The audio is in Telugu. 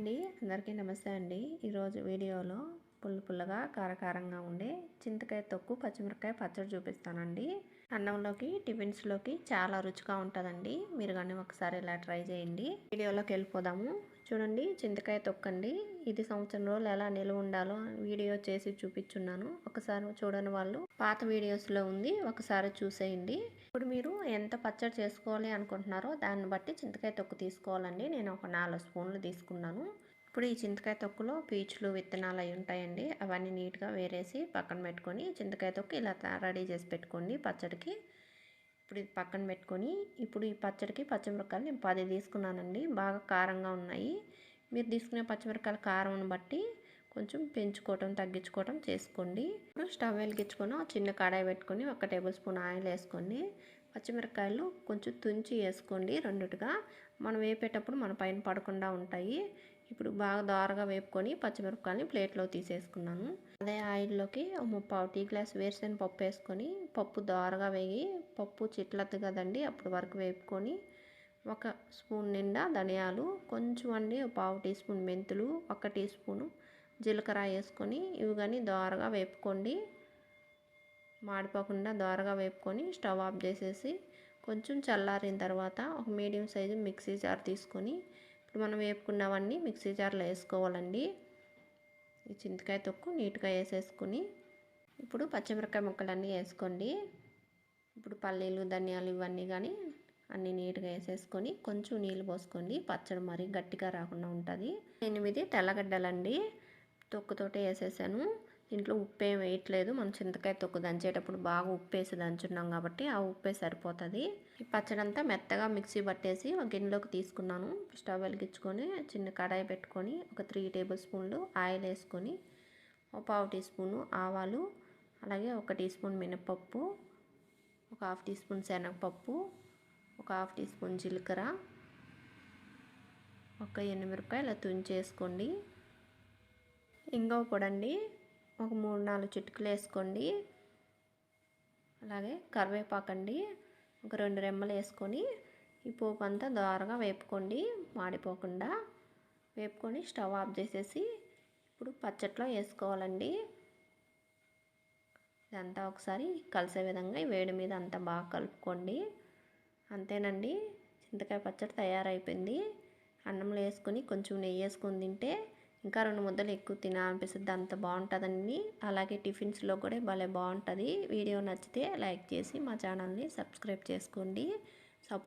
అండి. అందరికీ నమస్తే అండి. ఈరోజు వీడియోలో పుల్ల పుల్లగా కారకారంగా ఉండే చింతకాయ తొక్కు పచ్చిమిరపకాయ పచ్చడి చూపిస్తానండి. అన్నంలోకి టిఫిన్స్లోకి చాలా రుచిగా ఉంటుందండి. మీరు కానీ ఒకసారి ఇలా ట్రై చేయండి. వీడియోలోకి వెళ్ళిపోదాము. చూడండి చింతకాయ తొక్కండి. ఇది సంవత్సరం రోజులు ఎలా నిల్వ ఉండాలో వీడియో చేసి చూపించున్నాను. ఒకసారి చూడని వాళ్ళు పాత వీడియోస్లో ఉంది ఒకసారి చూసేయండి. ఇప్పుడు మీరు ఎంత పచ్చడి చేసుకోవాలి అనుకుంటున్నారో దాన్ని బట్టి చింతకాయ తొక్కు తీసుకోవాలండి. నేను ఒక నాలుగు స్పూన్లు తీసుకున్నాను. ఇప్పుడు ఈ చింతకాయ తొక్కులో పీచులు విత్తనాలు అవి ఉంటాయండి. అవన్నీ నీట్గా వేరేసి పక్కన పెట్టుకొని చింతకాయ తొక్కు ఇలా రెడీ చేసి పెట్టుకోండి పచ్చడికి. ఇప్పుడు ఇది పక్కన పెట్టుకొని ఇప్పుడు ఈ పచ్చడికి పచ్చిమిరపకాయలు నేను పది తీసుకున్నానండి. బాగా కారంగా ఉన్నాయి. మీరు తీసుకునే పచ్చిమిరపకాయల కారం బట్టి కొంచెం పెంచుకోవటం తగ్గించుకోవటం చేసుకోండి. ఇప్పుడు స్టవ్ వెలిగించుకొని చిన్న కడాయి పెట్టుకొని ఒక టేబుల్ స్పూన్ ఆయిల్ వేసుకోండి పచ్చిమిరపకాయలు కొంచెం తుంచి వేసుకోండి రెండుగా. మనం వేపేటప్పుడు మన పైన పడకుండా ఉంటాయి. ఇప్పుడు బాగా దారగా వేపుకొని పచ్చిమిరపకాయలని ప్లేట్లో తీసేసుకున్నాను. అదే ఆయిల్లోకి ముప్పావు టీ గ్లాస్ వేరుశెనగ పప్పు వేసుకొని పప్పు దారగా వేగి పప్పు చిట్లద్దు కదండి అప్పుడు వరకు వేపుకొని ఒక స్పూన్ నిండా ధనియాలు కొంచెం అండి పావు టీ స్పూన్ మెంతులు ఒక టీ స్పూను జీలకర్ర వేసుకొని ఇవి కానీ దోరగా వేపుకోండి. మాడిపోకుండా దోరగా వేపుకొని స్టవ్ ఆఫ్ చేసేసి కొంచెం చల్లారిన తర్వాత ఒక మీడియం సైజు మిక్సీ జార్ తీసుకొని ఇప్పుడు మనం వేపుకున్నవన్నీ మిక్సీ జార్లో వేసుకోవాలండి. ఈ చింతకాయ తొక్కు నీట్గా వేసేసుకుని ఇప్పుడు పచ్చిమిరపకాయ ముక్కలన్నీ వేసుకోండి. ఇప్పుడు పల్లీలు ధనియాలు ఇవన్నీ కానీ అన్నీ నీట్గా వేసేసుకొని కొంచెం నీళ్ళు పోసుకోండి. పచ్చడి మరీ గట్టిగా రాకుండా ఉంటుంది. ఎనిమిది తెల్లగడ్డలండి. తొక్కుతోటే వేసేసాను. దీంట్లో ఉప్పు ఏం వేయట్లేదు. మనం చింతకాయ తొక్కు దంచేటప్పుడు బాగా ఉప్పు వేసి దంచున్నాం కాబట్టి ఆ ఉప్పే సరిపోతుంది. ఈ పచ్చడి అంతా మెత్తగా మిక్సీ పట్టేసి ఒక గిన్నెలోకి తీసుకున్నాను. స్టవ్ వెలిగించుకొని చిన్న కడాయి పెట్టుకొని ఒక త్రీ టేబుల్ స్పూన్లు ఆయిల్ వేసుకొని ఒక పావు టీ స్పూను ఆవాలు అలాగే ఒక టీ స్పూన్ మినపప్పు ఒక హాఫ్ టీ స్పూన్ శనగపప్పు ఒక హాఫ్ టీ స్పూన్ జీలకర్ర ఒక ఎనిమిరపకాయ తుంచేసుకోండి. ఇంగవ పొడండి. ఒక మూడు నాలుగు చిటుకులు వేసుకోండి. అలాగే కరివేపాకండి. ఒక రెండు రెమ్మలు వేసుకొని ఈ పోపు అంతా దారగా వేపుకోండి మాడిపోకుండా. వేపుకొని స్టవ్ ఆఫ్ చేసేసి ఇప్పుడు పచ్చట్లో వేసుకోవాలండి. ఇదంతా ఒకసారి కలిసే విధంగా వేడి మీద అంతా బాగా కలుపుకోండి. అంతేనండి. చింతకాయ పచ్చడి తయారైపోయింది. అన్నంలో వేసుకొని కొంచెం నెయ్యి వేసుకొని తింటే ఇంకా రెండు ముద్దలు ఎక్కువ తినాలనిపిస్తుంది అంత బాగుంటుందండి అలాగే టిఫిన్స్లో కూడా భలే బాగుంటుంది. వీడియో నచ్చితే లైక్ చేసి మా ఛానల్ని సబ్స్క్రైబ్ చేసుకోండి.